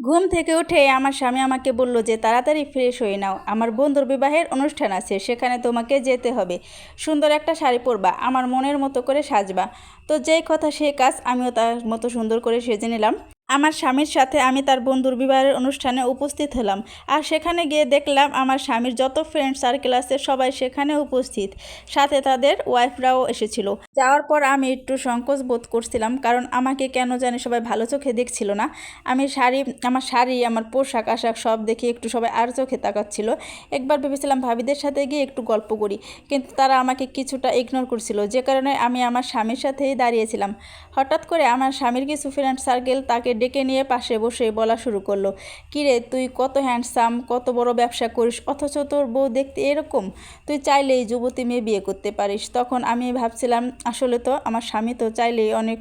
ঘুম থেকে উঠে আমার স্বামী আমাকে বলল যে, তাড়াতাড়ি ফ্রেশ হয়ে নাও। আমার বন্ধুর বিবাহের অনুষ্ঠান আছে, সেখানে তোমাকে যেতে হবে। সুন্দর একটা শাড়ি পরবা, আমার মনের মতো করে সাজবা। তো যেই কথা সে কাজ, আমিও তার মতো সুন্দর করে সেজে নিলাম। আমার স্বামীর সাথে আমি তার বন্ধুর বিবাহের অনুষ্ঠানে উপস্থিত হলাম। আর সেখানে গিয়ে দেখলাম আমার স্বামীর যত ফ্রেন্ড সার্কেল আছে সবাই সেখানে উপস্থিত। সাথে তাদের ওয়াইফরাও এসেছিল। যাওয়ার পর আমি একটু সংকোচ বোধ করছিলাম কারণ আমাকে কেন জানি সবাই ভালো চোখে দেখছিল না। আমি শাড়ি, আমার শাড়ি, আমার পোশাক, আশাক সব দেখে একটু সবাই আর চোখে তাকাচ্ছিল। একবার ভেবেছিলাম ভাবিদের সাথে গিয়ে একটু গল্প করি, কিন্তু তারা আমাকে কিছুটা ইগনোর করছিল। যে কারণে আমি আমার স্বামীর সাথেই দাঁড়িয়েছিলাম। হঠাৎ করে আমার স্বামীর কিছু ফ্রেন্ড সার্কেল তাকে ডেকে নিয়ে পাশে বসে বলা শুরু করল, কিরে, তুই কত হ্যান্ডসাম কত বড় ব্যবসা করিস, অথচ তোর বউ দেখতে এরকম? তুই চাইলেই যুবতী মেয়ে বিয়ে করতে পারিস। তখন আমি ভাবছিলাম, আসলে তো আমার স্বামী তো চাইলেই অনেক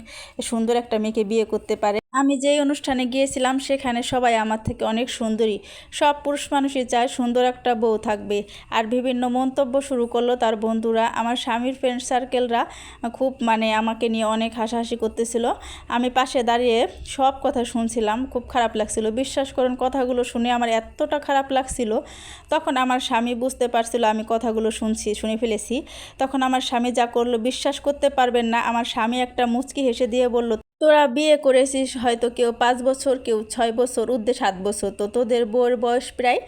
সুন্দর একটা মেয়েকে বিয়ে করতে পারে। আমি যেই অনুষ্ঠানে গিয়েছিলাম, সেখানে সবাই আমার থেকে অনেক সুন্দরী। সব পুরুষ মানুষই চায় সুন্দর একটা বউ থাকবে। আর বিভিন্ন মন্তব্য শুরু করল তার বন্ধুরা। আমার স্বামীর ফ্রেন্ড সার্কেলরা খুব মানে আমাকে নিয়ে অনেক হাসাহাসি করতেছিল। আমি পাশে দাঁড়িয়ে সব কথা শুনছিলাম, খুব খারাপ লাগছিল। বিশ্বাস করুন, কথাগুলো শুনে আমার এতটা খারাপ লাগছিল। তখন আমার স্বামী বুঝতে পারছিল আমি কথাগুলো শুনছি, শুনে ফেলেছি। তখন আমার স্বামী যা করল, বিশ্বাস করতে পারবেন না। আমার স্বামী একটা মুচকি হেসে দিয়ে বলল তোরা বিয়ে করেছিস হয়তো কেউ পাঁচ বছর, কেউ ছয় বছর উর্ধে সাত বছর। তো তোদের বউয়ের বয়স প্রায়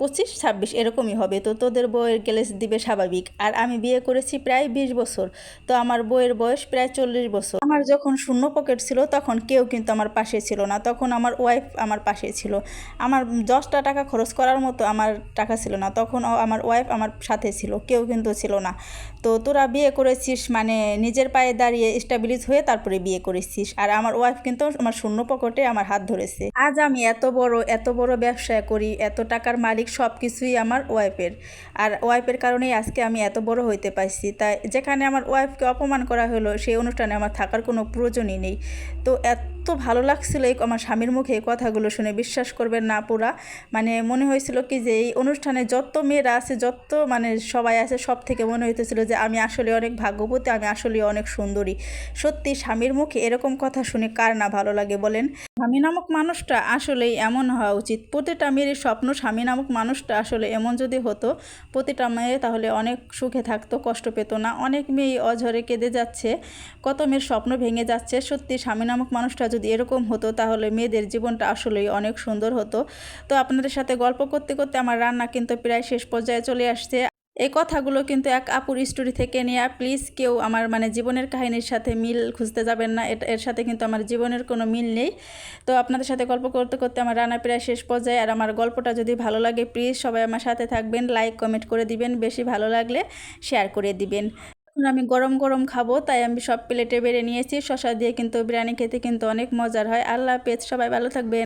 পঁচিশ, ছাব্বিশ, এরকমই হবে। তো তোদের বউয়ের গেলে দিবে স্বাভাবিক। আর আমি বিয়ে করেছি প্রায় বিশ বছর। তো আমার বউয়ের বয়স প্রায় চল্লিশ বছর। আমার যখন শূন্য পকেট ছিল, তখন কেউ কিন্তু আমার পাশে ছিল না। তখন আমার ওয়াইফ আমার পাশে ছিল। আমার দশটা টাকা খরচ করার মতো আমার টাকা ছিল না। তখন আমার ওয়াইফ আমার সাথে ছিল, কেউ কিন্তু ছিল না। তো তোরা বিয়ে করেছিস মানে নিজের পায়ে দাঁড়িয়ে স্টাবলিশ হয়ে তারপরে বিয়ে করেছিস। আর আমার ওয়াইফ কিন্তু আমার শূন্য পকেটে আমার হাত ধরেছে। আজ আমি এত বড় এত বড় ব্যবসা করি, এত টাকার মালিক সব কিছুই আমার ওয়াইফের আর ওয়াইফের কারণেই আজকে আমি এত বড় হইতে পারছি। তাই যেখানে আমার ওয়াইফকে অপমান করা হলো, সেই অনুষ্ঠানে আমার থাকার কোনো প্রয়োজনই নেই। তো এত ভালো লাগছিল এই আমার স্বামীর মুখে এই কথাগুলো শুনে। বিশ্বাস করবেন না পুরা। মানে মনে হয়েছিল কি যে এই অনুষ্ঠানে যত মেয়েরা আছে, যত মানে সবাই আছে, সব থেকে মনে হইতেছিল যে আমি আসলে অনেক ভাগ্যবতী, আমি আসলে অনেক সুন্দরী। সত্যি স্বামীর মুখে এরকম কথা শুনে কার না ভালো লাগে বলেন? স্বামী নামক মানুষটা আসলেই এমন হওয়া উচিত। প্রতিটা মেয়ের স্বপ্ন স্বামী নামক মানুষটা আসলে এমন যদি হতো, প্রতিটা মেয়ে তাহলে অনেক সুখে থাকতো, কষ্ট পেতো না। অনেক মেয়ে অঝরে কেঁদে যাচ্ছে, কত মেয়ের স্বপ্ন ভেঙে যাচ্ছে। সত্যি স্বামী নামক মানুষটা এরকম হতো, তাহলে মেয়েদের জীবনটা আসলেই অনেক সুন্দর হতো। তো আপনাদের সাথে গল্প করতে করতে আমার রান্না কিন্তু প্রায় শেষ পর্যায়ে চলে আসছে। এই কথাগুলো কিন্তু এক আপুর স্টোরি থেকে নেওয়া প্লিজ কেউ আমার মানে জীবনের কাহিনীর সাথে মিল খুঁজতে যাবেন না। এটা এর সাথে কিন্তু আমার জীবনের কোনো মিল নেই। তো আপনাদের সাথে গল্প করতে করতে আমার রান্না প্রায় শেষ পর্যায়ে। আর আমার গল্পটা যদি ভালো লাগে প্লিজ সবাই আমার সাথে থাকবেন। লাইক কমেন্ট করে দিবেন। বেশি ভালো লাগলে শেয়ার করে দিবেন। এখন আমি গরম গরম খাব, তাই আমি সব প্লেটে বেড়ে নিয়েছি। শশা দিয়ে কিন্তু বিরিয়ানি খেতে কিন্তু অনেক মজার হয়। আল্লাহ পেজ সবাই ভালো থাকবেন।